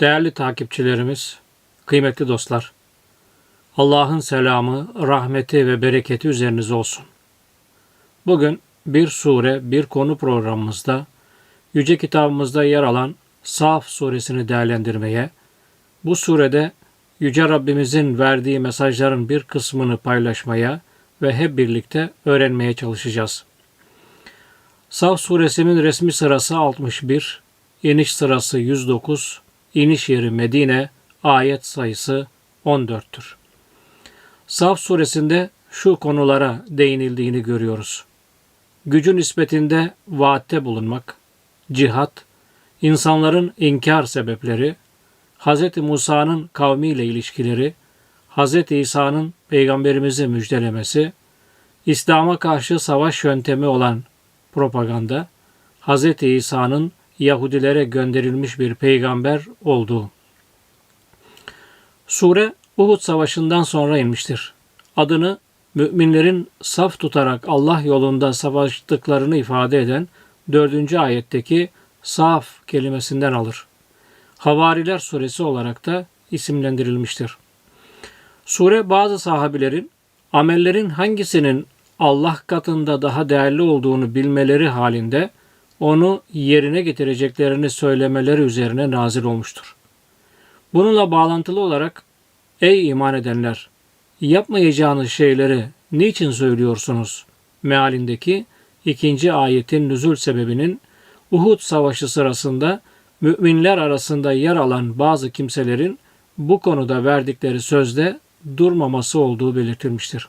Değerli takipçilerimiz, kıymetli dostlar, Allah'ın selamı, rahmeti ve bereketi üzerinize olsun. Bugün bir sure, bir konu programımızda Yüce kitabımızda yer alan Saf suresini değerlendirmeye, bu surede Yüce Rabbimizin verdiği mesajların bir kısmını paylaşmaya ve hep birlikte öğrenmeye çalışacağız. Saf suresinin resmi sırası 61, iniş sırası 109, iniş yeri Medine, ayet sayısı 14'tür. Saf suresinde şu konulara değinildiğini görüyoruz. Gücü nispetinde vaatte bulunmak, cihat, insanların inkar sebepleri, Hz. Musa'nın kavmiyle ilişkileri, Hz. İsa'nın peygamberimizi müjdelemesi, İslam'a karşı savaş yöntemi olan propaganda, Hz. İsa'nın Yahudilere gönderilmiş bir peygamber olduğu. Sure Uhud Savaşı'ndan sonra inmiştir. Adını müminlerin saf tutarak Allah yolunda savaştıklarını ifade eden 4. ayetteki saf kelimesinden alır. Havariler suresi olarak da isimlendirilmiştir. Sure bazı sahabilerin amellerin hangisinin Allah katında daha değerli olduğunu bilmeleri halinde onu yerine getireceklerini söylemeleri üzerine nazil olmuştur. Bununla bağlantılı olarak ey iman edenler yapmayacağınız şeyleri niçin söylüyorsunuz? mealindeki ikinci ayetin nüzul sebebinin Uhud Savaşı sırasında müminler arasında yer alan bazı kimselerin bu konuda verdikleri sözde durmaması olduğu belirtilmiştir.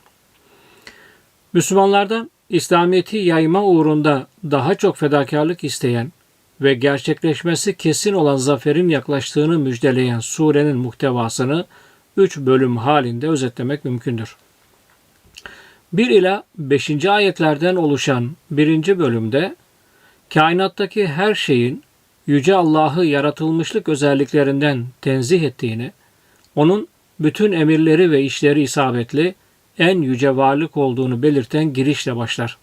Müslümanlardan İslamiyet'i yayma uğrunda daha çok fedakarlık isteyen ve gerçekleşmesi kesin olan zaferin yaklaştığını müjdeleyen surenin muhtevasını üç bölüm halinde özetlemek mümkündür. 1 ila 5. ayetlerden oluşan birinci bölümde kainattaki her şeyin Yüce Allah'ı yaratılmışlık özelliklerinden tenzih ettiğini, onun bütün emirleri ve işleri isabetli, en yüce varlık olduğunu belirten girişle başlar.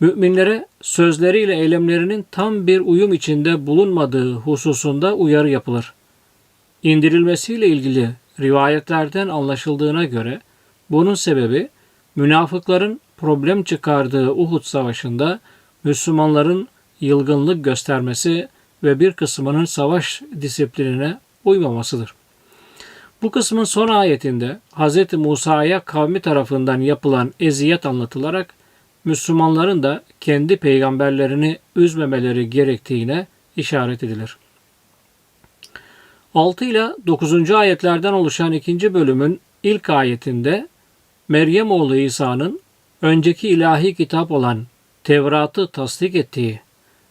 Müminlere sözleriyle eylemlerinin tam bir uyum içinde bulunmadığı hususunda uyarı yapılır. İndirilmesiyle ilgili rivayetlerden anlaşıldığına göre bunun sebebi münafıkların problem çıkardığı Uhud Savaşı'nda Müslümanların yılgınlık göstermesi ve bir kısmının savaş disiplinine uymamasıdır. Bu kısmın son ayetinde Hz. Musa'ya kavmi tarafından yapılan eziyet anlatılarak Müslümanların da kendi peygamberlerini üzmemeleri gerektiğine işaret edilir. 6 ile 9. ayetlerden oluşan ikinci bölümün ilk ayetinde Meryem oğlu İsa'nın önceki ilahi kitap olan Tevrat'ı tasdik ettiği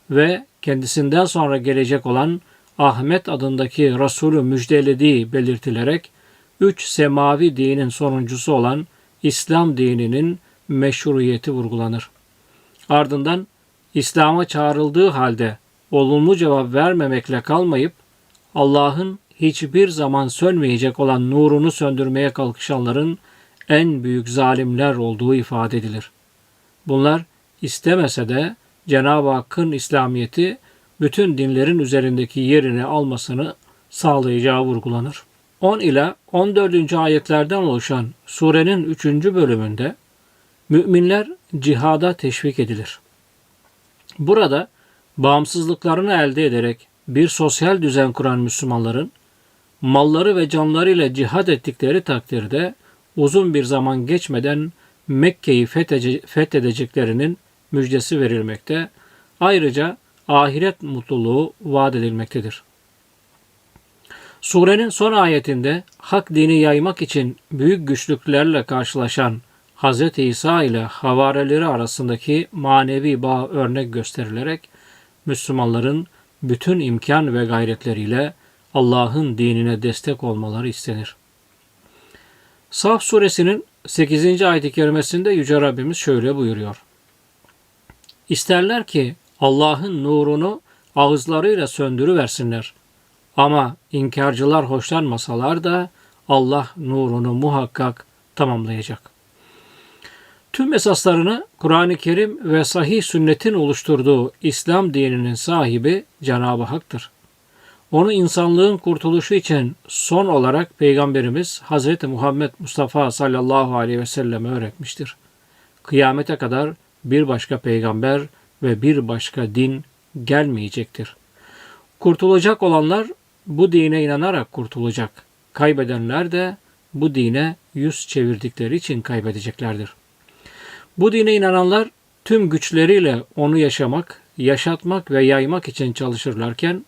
ve kendisinden sonra gelecek olan Ahmet adındaki Resulü müjdelediği belirtilerek üç semavi dinin sonuncusu olan İslam dininin meşruiyeti vurgulanır. Ardından İslam'a çağrıldığı halde olumlu cevap vermemekle kalmayıp Allah'ın hiçbir zaman sönmeyecek olan nurunu söndürmeye kalkışanların en büyük zalimler olduğu ifade edilir. Bunlar istemese de Cenab-ı Hakk'ın İslamiyeti bütün dinlerin üzerindeki yerini almasını sağlayacağı vurgulanır. 10 ila 14. ayetlerden oluşan surenin 3. bölümünde müminler cihada teşvik edilir. Burada bağımsızlıklarını elde ederek bir sosyal düzen kuran Müslümanların malları ve canlarıyla cihad ettikleri takdirde uzun bir zaman geçmeden Mekke'yi fethedeceklerinin müjdesi verilmekte. Ayrıca ahiret mutluluğu vaat edilmektedir. Surenin son ayetinde hak dini yaymak için büyük güçlüklerle karşılaşan Hz. İsa ile havarileri arasındaki manevi bağ örnek gösterilerek Müslümanların bütün imkan ve gayretleriyle Allah'ın dinine destek olmaları istenir. Saf suresinin 8. ayet-i kerimesinde Yüce Rabbimiz şöyle buyuruyor. İsterler ki Allah'ın nurunu ağızlarıyla söndürüversinler. Ama inkarcılar hoşlanmasalar da Allah nurunu muhakkak tamamlayacak. Tüm esaslarını Kur'an-ı Kerim ve sahih sünnetin oluşturduğu İslam dininin sahibi Cenab-ı Hak'tır. Onu insanlığın kurtuluşu için son olarak Peygamberimiz Hz. Muhammed Mustafa sallallahu aleyhi ve selleme öğretmiştir. Kıyamete kadar bir başka peygamber ve bir başka din gelmeyecektir. Kurtulacak olanlar bu dine inanarak kurtulacak. Kaybedenler de bu dine yüz çevirdikleri için kaybedeceklerdir. Bu dine inananlar tüm güçleriyle onu yaşamak, yaşatmak ve yaymak için çalışırlarken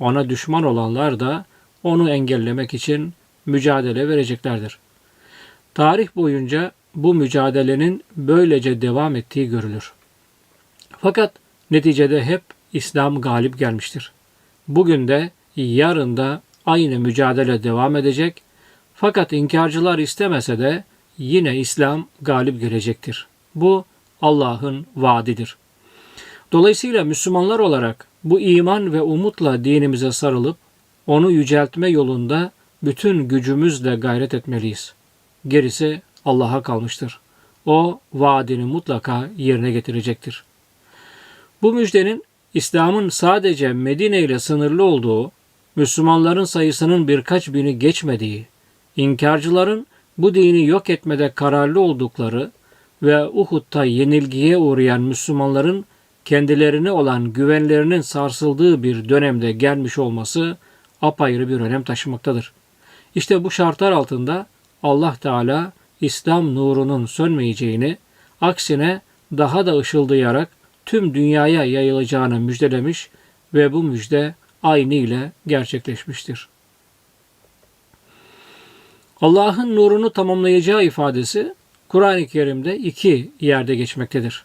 ona düşman olanlar da onu engellemek için mücadele vereceklerdir. Tarih boyunca bu mücadelenin böylece devam ettiği görülür. Fakat neticede hep İslam galip gelmiştir. Bugün de yarın da aynı mücadele devam edecek. Fakat inkarcılar istemese de yine İslam galip gelecektir. Bu Allah'ın vaadidir. Dolayısıyla Müslümanlar olarak bu iman ve umutla dinimize sarılıp onu yüceltme yolunda bütün gücümüzle gayret etmeliyiz. Gerisi Allah'a kalmıştır. O vaadini mutlaka yerine getirecektir. Bu müjdenin İslam'ın sadece Medine ile sınırlı olduğu, Müslümanların sayısının birkaç bini geçmediği, inkarcıların bu dini yok etmede kararlı oldukları ve Uhud'da yenilgiye uğrayan Müslümanların kendilerine olan güvenlerinin sarsıldığı bir dönemde gelmiş olması apayrı bir önem taşımaktadır. İşte bu şartlar altında Allah Teala İslam nurunun sönmeyeceğini, aksine daha da ışıldayarak tüm dünyaya yayılacağını müjdelemiş ve bu müjde aynı ile gerçekleşmiştir. Allah'ın nurunu tamamlayacağı ifadesi Kur'an-ı Kerim'de iki yerde geçmektedir.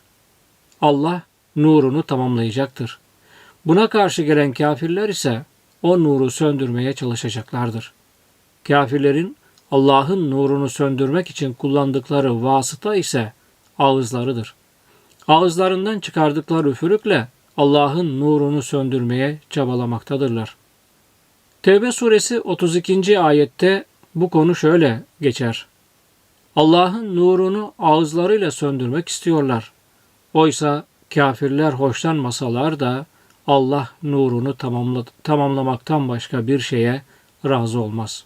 Allah nurunu tamamlayacaktır. Buna karşı gelen kafirler ise o nuru söndürmeye çalışacaklardır. Kafirlerin Allah'ın nurunu söndürmek için kullandıkları vasıta ise ağızlarıdır. Ağızlarından çıkardıkları üfürükle Allah'ın nurunu söndürmeye çabalamaktadırlar. Tevbe suresi 32. ayette bu konu şöyle geçer. Allah'ın nurunu ağızlarıyla söndürmek istiyorlar. Oysa kafirler hoşlanmasalar da Allah nurunu tamamla, tamamlamaktan başka bir şeye razı olmaz.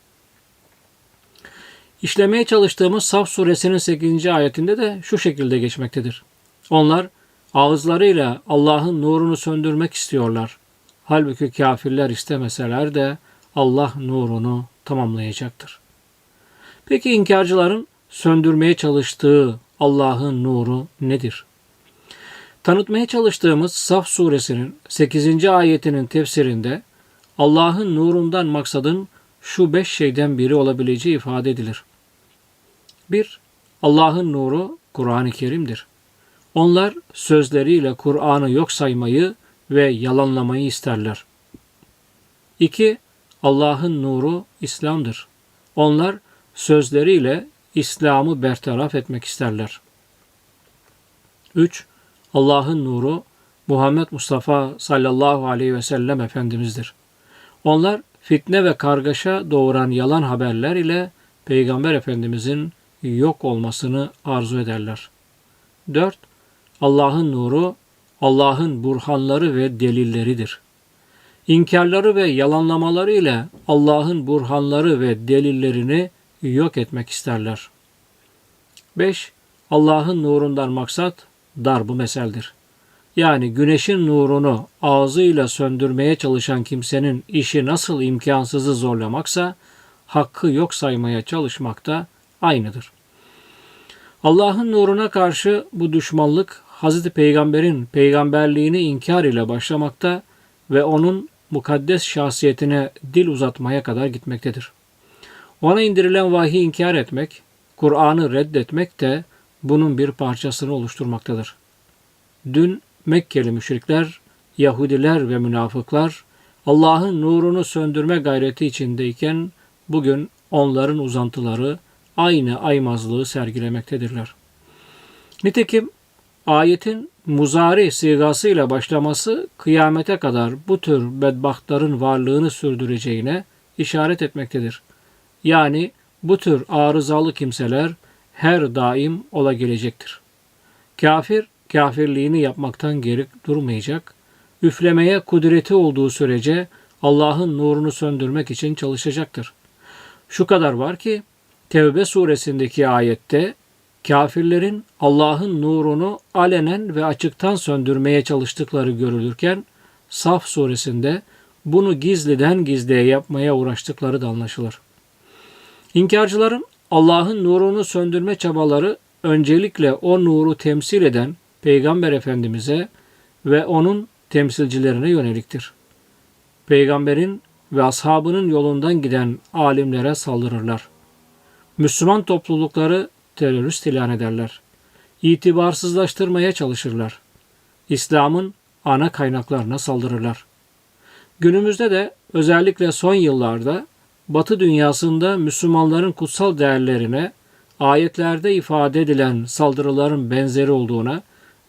İşlemeye çalıştığımız Saf suresinin 8. ayetinde de şu şekilde geçmektedir. Onlar ağızlarıyla Allah'ın nurunu söndürmek istiyorlar. Halbuki kafirler istemeseler de Allah nurunu tamamlayacaktır. Peki inkarcıların söndürmeye çalıştığı Allah'ın nuru nedir? Tanıtmaya çalıştığımız Saf suresinin 8. ayetinin tefsirinde Allah'ın nurundan maksadın şu beş şeyden biri olabileceği ifade edilir. 1. Allah'ın nuru Kur'an-ı Kerim'dir. Onlar sözleriyle Kur'an'ı yok saymayı ve yalanlamayı isterler. 2. Allah'ın nuru İslam'dır. Onlar sözleriyle İslam'ı bertaraf etmek isterler. 3. Allah'ın nuru Muhammed Mustafa sallallahu aleyhi ve sellem Efendimiz'dir. Onlar fitne ve kargaşa doğuran yalan haberler ile Peygamber Efendimizin yok olmasını arzu ederler. 4. Allah'ın nuru, Allah'ın burhanları ve delilleridir. İnkarları ve yalanlamaları ile Allah'ın burhanları ve delillerini yok etmek isterler. 5. Allah'ın nurundan maksat darbu meseldir. Yani güneşin nurunu ağzıyla söndürmeye çalışan kimsenin işi nasıl imkansızı zorlamaksa, hakkı yok saymaya çalışmak da aynıdır. Allah'ın nuruna karşı bu düşmanlık Hz. Peygamber'in peygamberliğini inkar ile başlamakta ve onun mukaddes şahsiyetine dil uzatmaya kadar gitmektedir. Ona indirilen vahiy inkar etmek, Kur'an'ı reddetmek de bunun bir parçasını oluşturmaktadır. Dün Mekkeli müşrikler, Yahudiler ve münafıklar Allah'ın nurunu söndürme gayreti içindeyken bugün onların uzantıları aynı aymazlığı sergilemektedirler. Nitekim ayetin muzari sigasıyla başlaması kıyamete kadar bu tür bedbahtların varlığını sürdüreceğine işaret etmektedir. Yani bu tür arızalı kimseler her daim ola gelecektir. Kafir, kafirliğini yapmaktan geri durmayacak, üflemeye kudreti olduğu sürece Allah'ın nurunu söndürmek için çalışacaktır. Şu kadar var ki Tevbe suresindeki ayette kafirlerin Allah'ın nurunu alenen ve açıktan söndürmeye çalıştıkları görülürken Saf suresinde bunu gizliden gizliye yapmaya uğraştıkları da anlaşılır. İnkarcıların Allah'ın nurunu söndürme çabaları öncelikle o nuru temsil eden Peygamber Efendimiz'e ve onun temsilcilerine yöneliktir. Peygamberin ve ashabının yolundan giden alimlere saldırırlar. Müslüman toplulukları terörist ilan ederler. İtibarsızlaştırmaya çalışırlar. İslam'ın ana kaynaklarına saldırırlar. Günümüzde de özellikle son yıllarda Batı dünyasında Müslümanların kutsal değerlerine ayetlerde ifade edilen saldırıların benzeri olduğuna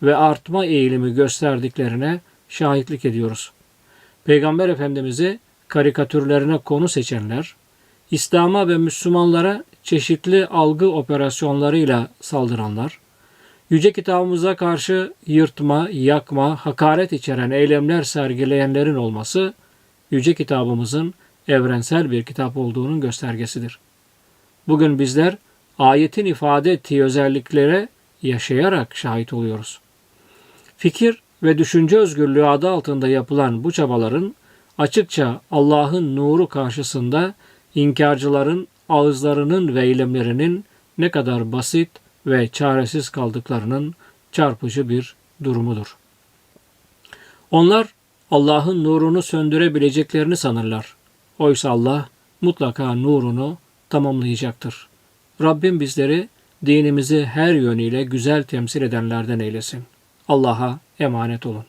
ve artma eğilimi gösterdiklerine şahitlik ediyoruz. Peygamber Efendimiz'i karikatürlerine konu seçenler, İslam'a ve Müslümanlara çeşitli algı operasyonlarıyla saldıranlar, Yüce kitabımıza karşı yırtma, yakma, hakaret içeren eylemler sergileyenlerin olması, Yüce kitabımızın evrensel bir kitap olduğunun göstergesidir. Bugün bizler ayetin ifade ettiği özelliklere yaşayarak şahit oluyoruz. Fikir ve düşünce özgürlüğü adı altında yapılan bu çabaların açıkça Allah'ın nuru karşısında inkarcıların ağızlarının ve eylemlerinin ne kadar basit ve çaresiz kaldıklarının çarpıcı bir durumudur. Onlar Allah'ın nurunu söndürebileceklerini sanırlar. Oysa Allah mutlaka nurunu tamamlayacaktır. Rabbim bizleri dinimizi her yönüyle güzel temsil edenlerden eylesin. Allah'a emanet olun.